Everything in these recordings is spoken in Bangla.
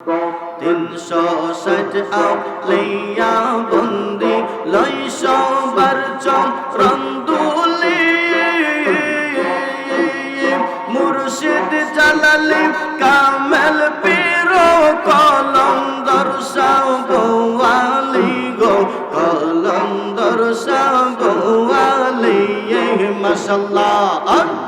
তিনশো ষাট আউলিয়া বন্দি লইশ বার চন্দ্রন্দুলি মুর্শিদ জালালি, কামেল পীরো, কলম দর্শাও গোয়ালি গো। কলম দর্শাও গোয়ালি মাশাল্লাহ।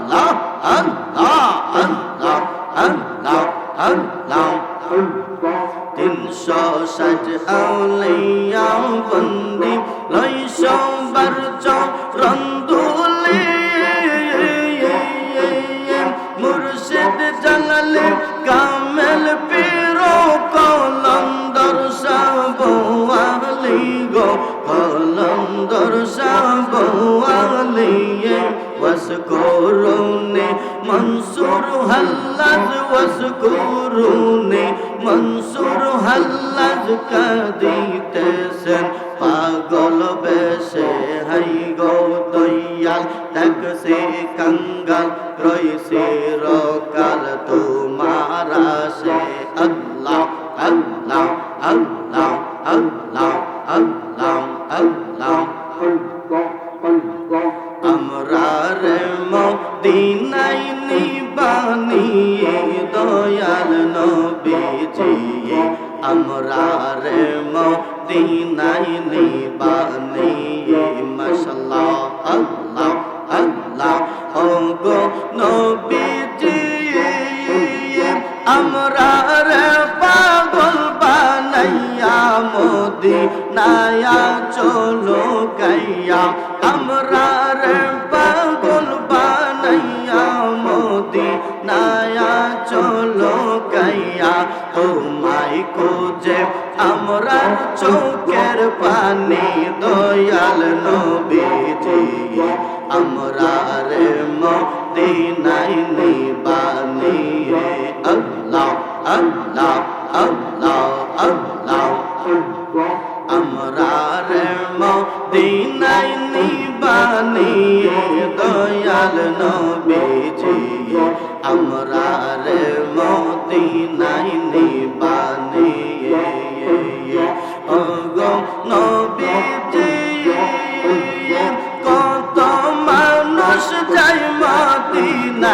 তিনশো ষাট আউলিয়া বন্দি লইশ বার চন্দ্রন্দুলি মুর্শিদ জালালে কামেল পীরো গো কলম দর্শাবো আলি ওয়াসকুরুনি মনসুর হাল্লাজ ওয়াসকুরুনি মনসুর হাল্লাজ কাদিতেছেন পাগল বেশে হাই গো দয়াল দেখছে কঙ্গাল রইছে রকাল তোমার সে আমরা রে মদিনাই নিবানিয়ে দয়াল নবীজি। আমরা রে মদিনাই নিবানিয়ে মাশাল্লাহ, আল্লাহ আল্লাহ। ও গো নবীজি আমরা রে পাগল বানাইয়া মোদি নায়া চলো। গাইয়া আমরা রে পাগল বানাইয়া মোদি নায়া চলো গাইয়া তোমায় কোজে, আমরা চোখের পানি দয়াল নবীজি, আমরা রে মদিনাই নিবানিয়ে আল্লাহ আল্লাহ আল্লাহ আল্লাহ। আমরা রে মদিনাই নিবানিয়ে দয়াল নবীজি। আমরা রে মদিনাই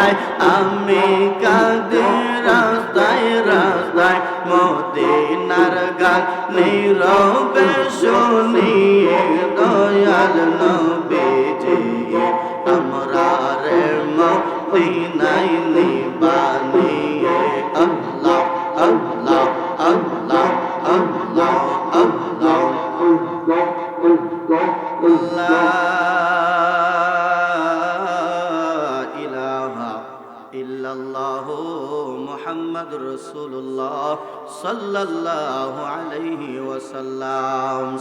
মদিনায় আমি কাঁদে রাস্তায় রাস্তায় মদিনার গান নীরবে শুনিয়ে দয়াল নবীজি, আমরা রে মদিনায় নিবানিয়ে আল্লাহ আল্লাহ আল্লাহ আল্লাহ আল্লাহ মোহাম্মদ রসুল্লাহ সাল্লাহ আলহি ওয়াসাল্লাম।